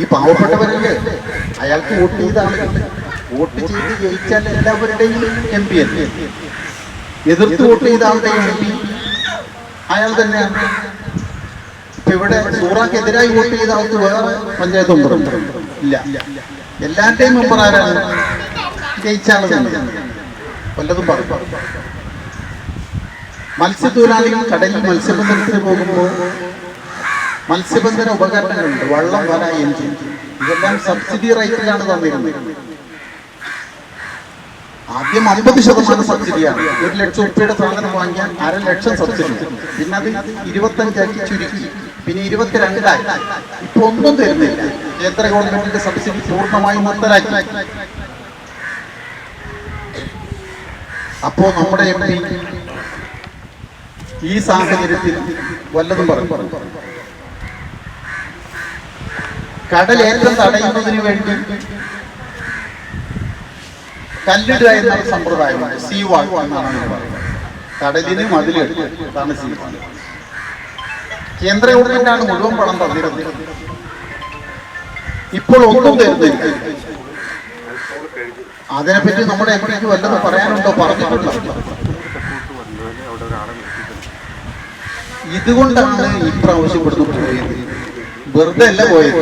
ഈ പാവപ്പെട്ടവരല്ലേ? അയാൾക്ക് വോട്ട് ചെയ്താണ്. വോട്ട് ചെയ്ത് ജയിച്ചാൽ എല്ലാവരുടെയും എം പി അല്ലേ? എതിർത്ത് വോട്ട് ചെയ്ത ആളുടെയും എം പി? അയാൾ തന്നെയാണ് ഇപ്പൊ ഇവിടെ സൂറാക്കെതിരായി വോട്ട് ചെയ്ത ആൾക്ക് വേറെ പഞ്ചായത്ത് മെമ്പർ ഇല്ല. എല്ലാവരുടെയും മെമ്പർ ആരാണ്? ജയിച്ച ആൾ തന്നെ. വല്ലതും പറഞ്ഞു മത്സ്യത്തൊഴിലാളികൾ കടലിൽ മത്സ്യബന്ധനത്തിന് പോകുമ്പോൾ മത്സ്യബന്ധന ഉപകരണങ്ങളുണ്ട്. വള്ളം വല എഞ്ചിൻ ഇതെല്ലാം സബ്സിഡി റേറ്റിലാണ് തന്നിരുന്നത്. ആദ്യം അമ്പത് ശതമാനം സബ്സിഡിയാണ്. ഒരു ലക്ഷം ഉപ്പയുടെ സാധനം വാങ്ങിയാൽ അര ലക്ഷം സബ്സിഡി. പിന്നെ അത് ഇരുപത്തഞ്ചാക്കി ചുരുക്കി. പിന്നെ ഇരുപത്തിരണ്ടായി. ഇപ്പൊ ഒന്നും തരുന്നില്ല. കേന്ദ്ര ഗവൺമെന്റിന്റെ സബ്സിഡി പൂർണമായും നിർത്തലാക്കി അപ്പോ നമ്മുടെ എം ഈ സാഹചര്യത്തിൽ വല്ലതും പറഞ്ഞു കടലേറ്റം തടയുന്നതിന് വേണ്ടി കല്ലിടുക എന്ന സമ്പ്രദായമാണ് സീ വാക്ക് എന്നാണ് പറയുന്നത്. കടലിന് മതിലിടുക അതാണ് സീ വാക്ക് കേന്ദ്ര ഗവൺമെന്റാണ് മുഴുവൻ പണം തന്നിരുന്നത് ഇപ്പോൾ ഒന്നും തരുന്നില്ല. അതിനെപ്പറ്റി നമ്മുടെ എവിടേക്ക് വല്ലത് വല്ലതും പറയാനുണ്ടോ? പറഞ്ഞിട്ടുണ്ടോ? ഇതുകൊണ്ടാണ് ഇപ്രാവശ്യം ഇവിടുന്ന് പോയത്. വെറുതെ അല്ല പോയത്.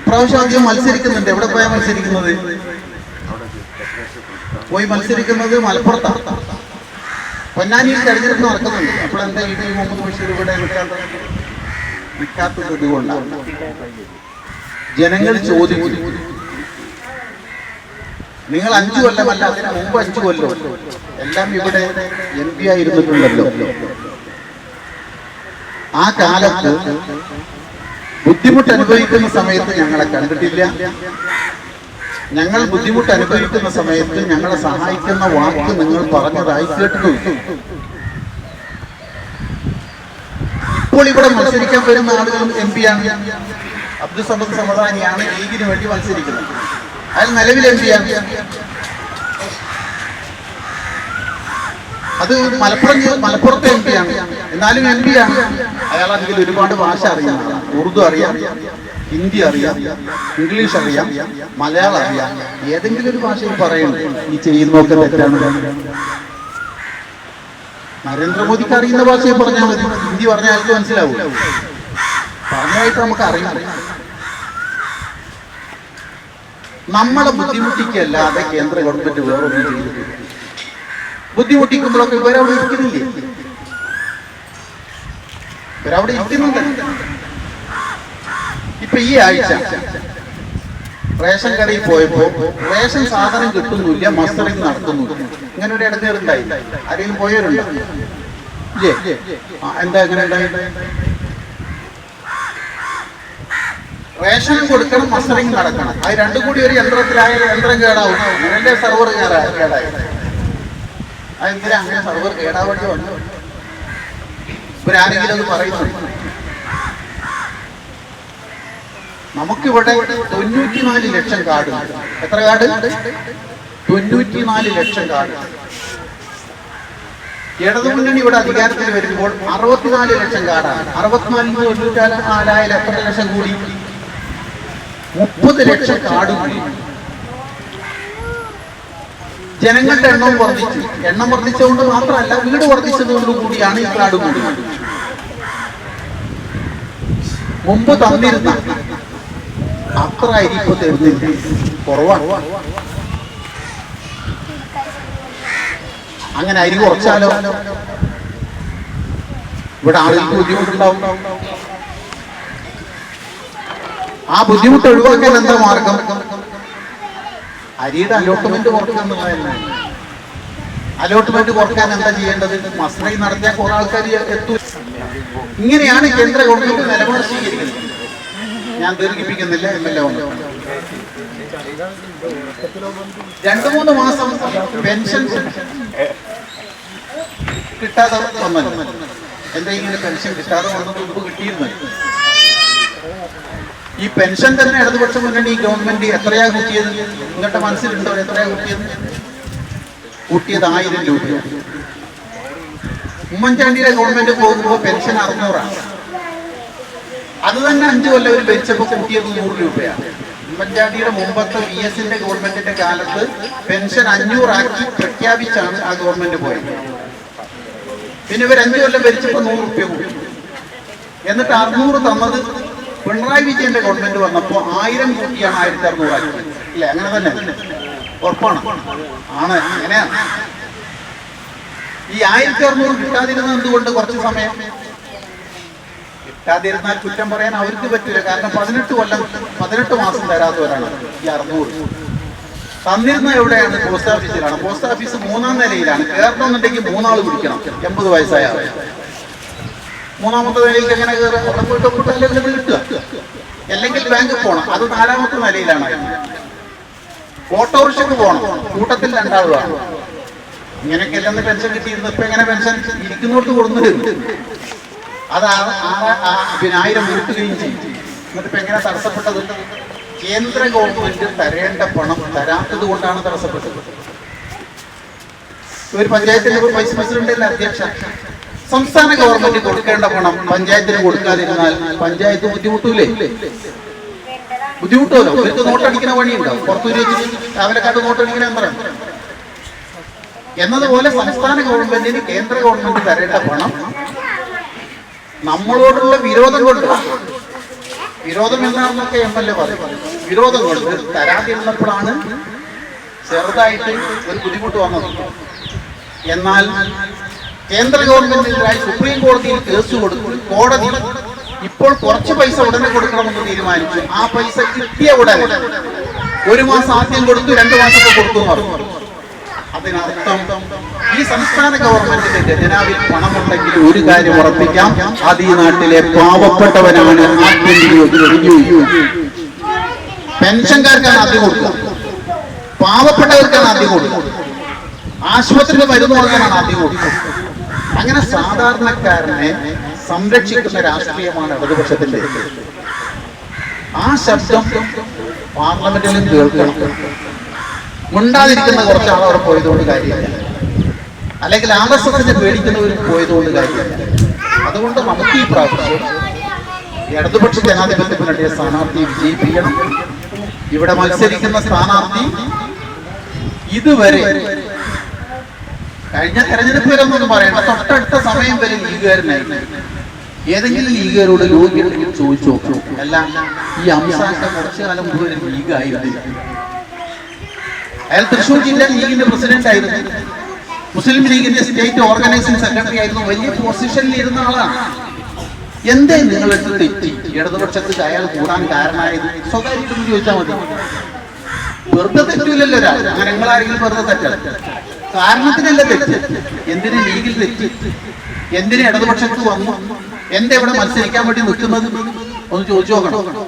ഇപ്രാവശ്യം അധികം മത്സരിക്കുന്നുണ്ട്. എവിടെ പോയാ മത്സരിക്കുന്നത്? പോയി മത്സരിക്കുന്നത് മലപ്പുറത്താണ് പൊന്നാനിയിൽ തെരഞ്ഞെടുപ്പ് നടക്കുന്നുണ്ട്. അപ്പോൾ എന്താ ഈ മുഹമ്മദ് ബഷീർ ഇവിടെ നിൽക്കാത്തത് ഇതുകൊണ്ടാണ് ജനങ്ങൾ ചോദിക്കും. നിങ്ങൾ അഞ്ചു കൊല്ലമല്ല അതിന് മുമ്പ് അഞ്ചു കൊല്ലം. എല്ലാം ഇവിടെ എം പി ആയിരുന്നിട്ടുണ്ടല്ലോ. ആ കാലത്ത് ബുദ്ധിമുട്ട് അനുഭവിക്കുന്ന സമയത്ത് ഞങ്ങളെ കണ്ടിട്ടില്ല. ഞങ്ങൾ ബുദ്ധിമുട്ട് അനുഭവിക്കുന്ന സമയത്ത് ഞങ്ങളെ സഹായിക്കുന്ന വാക്ക് നിങ്ങൾ പറഞ്ഞതായി കേട്ടു. ഇപ്പോൾ ഇവിടെ മത്സരിക്കാൻ വരുന്ന ആളുകളും എം പി ആണ്. അബ്ദുൽ സമദ് സമദാനിയാണ് ലീഗിന് വേണ്ടി മത്സരിക്കുന്നത്. അയാൾ നിലവിൽ എം പി ആണ്. അത് മലപ്പുറം മലപ്പുറത്തെ എം പി ആണ്. എന്നാലും എം പി ആണ് അയാൾ അതിൽ ഒരുപാട് ഭാഷ അറിയാം ഉറുദു അറിയാം ഹിന്ദി അറിയാം ഇംഗ്ലീഷ് അറിയാം മലയാളം അറിയാം. ഏതെങ്കിലും ഒരു ഭാഷയിൽ പറയണം. ഈ ചെയ്യുന്നൊക്കെ തെറ്റാണ്. നരേന്ദ്രമോദിക്ക് അറിയുന്ന ഭാഷയിൽ പറഞ്ഞാൽ മതി. ഹിന്ദി പറഞ്ഞാൽ അയാൾക്ക് മനസ്സിലാവും? പറഞ്ഞായിട്ട് നമുക്ക് അറിയാം. നമ്മളെ ബുദ്ധിമുട്ടിക്കല്ലാതെ കേന്ദ്ര ഗവൺമെന്റ് വേറൊന്നും ചെയ്തിട്ടില്ല. ബുദ്ധിമുട്ടിക്കുമ്പോഴൊക്കെ ഇവരവിടെ ഇരിക്കുന്നില്ലേ? ഇവരവിടെ ഇരിക്കുന്നുണ്ട്. ഇപ്പൊ ഈ ആഴ്ച റേഷൻ കടയിൽ പോയപ്പോ റേഷൻ സാധനം കിട്ടുന്നില്ല മസ്റ്ററിങ് നടത്തുന്നു ഇങ്ങനെ ഒരു ഇടങ്ങേറുണ്ടായി ആരെങ്കിലും പോയവരുണ്ടോ? ഇല്ലേ? എന്താ ഇങ്ങനെ ഉണ്ടായി റേഷൻ കൊടുക്കണം മസ്റ്ററിങ് നടക്കണം. അത് രണ്ടും കൂടി ഒരു യന്ത്രത്തിലായ യന്ത്രം കേടാവും. സെർവർ കേടായി അതെന്തിനാ അങ്ങനെ സർവർ കേടാവേണ്ടി വന്നു ഇവരാരെങ്കിലും അത് പറയുന്നു. നമുക്കിവിടെ തൊണ്ണൂറ്റിനാല് ലക്ഷം കാർഡ് എത്ര കാർഡ്? തൊണ്ണൂറ്റിനാല് ലക്ഷം കാർഡ്. ഇടതുമുന്നണി ഇവിടെ അധികാരത്തിൽ വരുമ്പോൾ അറുപത്തിനാല് ലക്ഷം കാർഡാണ്. അറുപത്തിനാലിന് തൊണ്ണൂറ്റാൽ നാലായാലും എത്ര ലക്ഷം കൂടി? മുപ്പത് ലക്ഷം കാർഡ് കൂടി ജനങ്ങളുടെ എണ്ണവും വർദ്ധിച്ചു. എണ്ണം വർദ്ധിച്ചുകൊണ്ട് മാത്രമല്ല വീട് വർദ്ധിച്ചതുകൊണ്ട് കൂടിയാണ് ഈ കാട് കൂടി. മുമ്പ് തന്നിരുന്ന അത്ര അരി ഇപ്പൊ തരുന്നില്ല കുറവാണ്. അങ്ങനെ അരി കുറച്ചാലോ? ഇവിടെ ആളുകൾക്ക് ബുദ്ധിമുട്ടുണ്ടാവും. ആ ബുദ്ധിമുട്ട് ഒഴിവാക്കാൻ എന്താ മാർഗം? അരിയുടെ അലോട്ട്മെന്റ് എന്നുള്ളതന്നെ അലോട്ട്മെന്റ് കുറയ്ക്കാൻ എന്താ ചെയ്യേണ്ടത്? മസ്രൈ നടത്തിയ കുറെ ആൾക്കാർ എത്തും. ഇങ്ങനെയാണ് കേന്ദ്ര ഗവൺമെന്റ് നിലപാട് സ്വീകരിക്കുന്നത്. ഞാൻ ദീർഘിപ്പിക്കുന്നില്ല എം എൽ എ വന്നു. രണ്ടു മൂന്ന് മാസം പെൻഷൻ കിട്ടാതെ വന്നത് എന്താ ഇങ്ങനെ പെൻഷൻ കിട്ടാതെ വന്നത് മുമ്പ് കിട്ടിയിരുന്നു ഈ പെൻഷൻ തന്നെ ഇടതുപക്ഷ മുന്നണി ഗവൺമെന്റ് എത്രയാ കൂട്ടിയത്? നിങ്ങളുടെ മനസ്സിലുണ്ടോ എത്രയാ കൂട്ടിയത്? കൂട്ടിയത് ആയിരം രൂപ ഉമ്മൻചാണ്ടിയുടെ ഗവൺമെന്റ് പോകുമ്പോൾ പെൻഷൻ അറുന്നൂറാണ്. അത് തന്നെ അഞ്ചു കൊല്ലം ഒരു ഭരിച്ചപ്പോൾ കൂട്ടിയത് നൂറ് രൂപയാണ് ഉമ്മൻചാണ്ടിയുടെ മുമ്പത്തെ വി എസിന്റെ ഗവൺമെന്റിന്റെ കാലത്ത് പെൻഷൻ അഞ്ഞൂറാക്കി പ്രഖ്യാപിച്ചാണ് ആ ഗവൺമെന്റ് പോയത്. പിന്നെ ഇവർ അഞ്ചു കൊല്ലം ഭരിച്ചപ്പോൾ നൂറ് രൂപ കൂട്ടി. എന്നിട്ട് അറുന്നൂറ് തന്നത് പിണറായി വിജയന്റെ ഗവൺമെന്റ് വന്നപ്പോൾ ആയിരം കോടിയാണ് ആയിരത്തി അറുന്നൂറാക്കി ഇല്ലേ? അങ്ങനെ തന്നെ. ഉറപ്പാണ്. ആണ്. അങ്ങനെയാണ് ഈ ആയിരത്തി അറുന്നൂറ് കിട്ടാതിരുന്നത് എന്തുകൊണ്ട്? കുറച്ച് സമയം. കിട്ടാതിരുന്നാൽ കുറ്റം പറയാൻ അവർക്ക് പറ്റില്ല കാരണം പതിനെട്ട് കൊല്ലം പതിനെട്ട് മാസം തരാത്തവരാണ് ഈ അറുന്നൂറ്. തന്നിരുന്ന എവിടെയാണ്? പോസ്റ്റ് ഓഫീസിലാണ്. പോസ്റ്റ് ഓഫീസ് മൂന്നാം നിലയിലാണ്. കയറണമെന്നുണ്ടെങ്കിൽ മൂന്നാൾ പിടിക്കണം. എൺപത് വയസ്സായ മൂന്നാമത്തെ നിലയിലേക്ക് എങ്ങനെ കയറുക? കിട്ടുക അല്ലെങ്കിൽ ബാങ്കിൽ പോകണം അത് നാലാമത്തെ നിലയിലാണ്. ഓട്ടോറിക്ഷക്ക് പോകണം കൂട്ടത്തിൽ രണ്ടാളുകളാണ് ഇങ്ങനെയൊക്കെ അല്ലെന്ന് പെൻഷൻ കിട്ടിയിരുന്നു. ഇപ്പൊ എങ്ങനെ പെൻഷൻ ഇരിക്കുന്നവർക്ക് കൊടുന്നു അത് ആയിരം കൂട്ടുകയും ചെയ്യും. എന്നിട്ട് ഇപ്പൊ എങ്ങനെ തടസ്സപ്പെട്ടത്? കേന്ദ്ര ഗവൺമെന്റ് തരേണ്ട പണം തരാത്തത് കൊണ്ടാണ് തടസ്സപ്പെട്ടത്. ഒരു പഞ്ചായത്തിന്റെ വൈസ് പ്രസിഡന്റിന്റെ അധ്യക്ഷ? സംസ്ഥാന ഗവൺമെന്റ് കൊടുക്കേണ്ട പണം പഞ്ചായത്തിന് കൊടുക്കാതിരുന്നാൽ പഞ്ചായത്ത് ബുദ്ധിമുട്ടൂലേ? ബുദ്ധിമുട്ടുമല്ലോ. ഇവർക്ക് നോട്ടടിക്കുന്ന വഴിയുണ്ടാവും പുറത്തു വെച്ചിട്ട് രാവിലെക്കാട്ട് നോട്ടടിക്കണ പറയാം. എന്നതുപോലെ സംസ്ഥാന ഗവൺമെന്റിന് കേന്ദ്ര ഗവൺമെന്റ് തരേണ്ട പണം നമ്മളോടുള്ള വിരോധം കൊണ്ട്. വിരോധം എന്താണെന്നൊക്കെ എം എൽ എ പറയും. വിരോധം കൊണ്ട് തരാതിരുന്നപ്പോഴാണ് ചെറുതായിട്ട് ഒരു ബുദ്ധിമുട്ട് വന്നത്. എന്നാൽ കേന്ദ്ര ഗവൺമെന്റിനെതിരായി സുപ്രീം കോടതിയിൽ കേസ് കൊടുത്തു. കോടതി ഇപ്പോൾ കുറച്ച് പൈസ ഉടനെ കൊടുക്കണമെന്ന് തീരുമാനിച്ചു. ആ പൈസ കിട്ടിയ ഉടനെ ഒരു മാസം ആദ്യം കൊടുത്തു രണ്ടു മാസത്തെ കൊടുത്തു അതിനർത്ഥം ഈ സംസ്ഥാന ഗവൺമെന്റിന്റെ ഖജനാവിൽ പണമുണ്ടെങ്കിൽ ഒരു കാര്യം ഉറപ്പിക്കാം. അത് ഈ നാട്ടിലെ പാവപ്പെട്ടവനാണ് പെൻഷൻകാർക്കാണ് ആദ്യം കൊടുക്കുക. പാവപ്പെട്ടവർക്കാണ് ആദ്യം കൊടുക്കുക. ആശുപത്രിയിൽ മരുന്ന് കൊടുക്കാനാണ് ആദ്യം കൊടുക്കുക. അങ്ങനെ സാധാരണക്കാരനെ സംരക്ഷിക്കുന്ന രാഷ്ട്രീയമാണ് ഇടതുപക്ഷത്തിന്റെ ആ ശബ്ദം പാർലമെന്റിലും കേൾക്കണം. ഉണ്ടാതിരിക്കുന്ന കുറച്ച് ആൾ അവിടെ പോയതുകൊണ്ട് കാര്യമില്ല. അല്ലെങ്കിൽ ആർ പേടിക്കുന്നവർ പോയതുകൊണ്ട് കാര്യമില്ല. അതുകൊണ്ട് നമുക്ക് ഈ പ്രാവശ്യം ഇടതുപക്ഷ ജനാധിപത്യ മുന്നണിയെ സ്ഥാനാർത്ഥി വിജയിപ്പിക്കണം. ഇവിടെ മത്സരിക്കുന്ന സ്ഥാനാർത്ഥി ഇതുവരെ കഴിഞ്ഞ തെരഞ്ഞെടുപ്പ് ഒന്നും പറയണ്ട. തൊട്ടടുത്ത സമയം വരെ ലീഗുകാരനായിരുന്നു ഏതെങ്കിലും ലീഗുകാരോട് രോഗിയുണ്ടെങ്കിൽ ചോദിച്ചു നോക്കൂ. അല്ല ഈ അംശാന്റെ കുറച്ചു കാലം മുഴുവൻ ലീഗായിരുന്നു. അയാൾ തൃശ്ശൂർ ജില്ലാ ലീഗിന്റെ പ്രസിഡന്റ് ആയിരുന്നു. മുസ്ലിം ലീഗിന്റെ സ്റ്റേറ്റ് ഓർഗനൈസിംഗ് സെക്രട്ടറി ആയിരുന്നു. വലിയ പൊസിഷനിൽ ഇരുന്ന ആളാണ്. എന്തേ നിങ്ങളെടുത്ത് തെറ്റി ഇടതുപക്ഷത്തിൽ അയാൾ കൂടാൻ കാരണമായത്? സ്വകാര്യമായിട്ടൊന്ന് ചോദിച്ചാൽ മതി. വെറുതെ തെറ്റില്ലല്ലോ ഒരാൾ. അങ്ങനെ നിങ്ങളാരെങ്കിലും വെറുതെ തെറ്റാണ് കാരണത്തിനല്ല തെറ്റ്. എന്തിന് ലീഗിൽ തെറ്റ്? എന്തിന് ഇടതുപക്ഷത്ത് വന്നു? എന്തെവിടെ മത്സരിക്കാൻ വേണ്ടി നിൽക്കുന്നത്? ഒന്ന് ചോദിച്ചു നോക്കണം.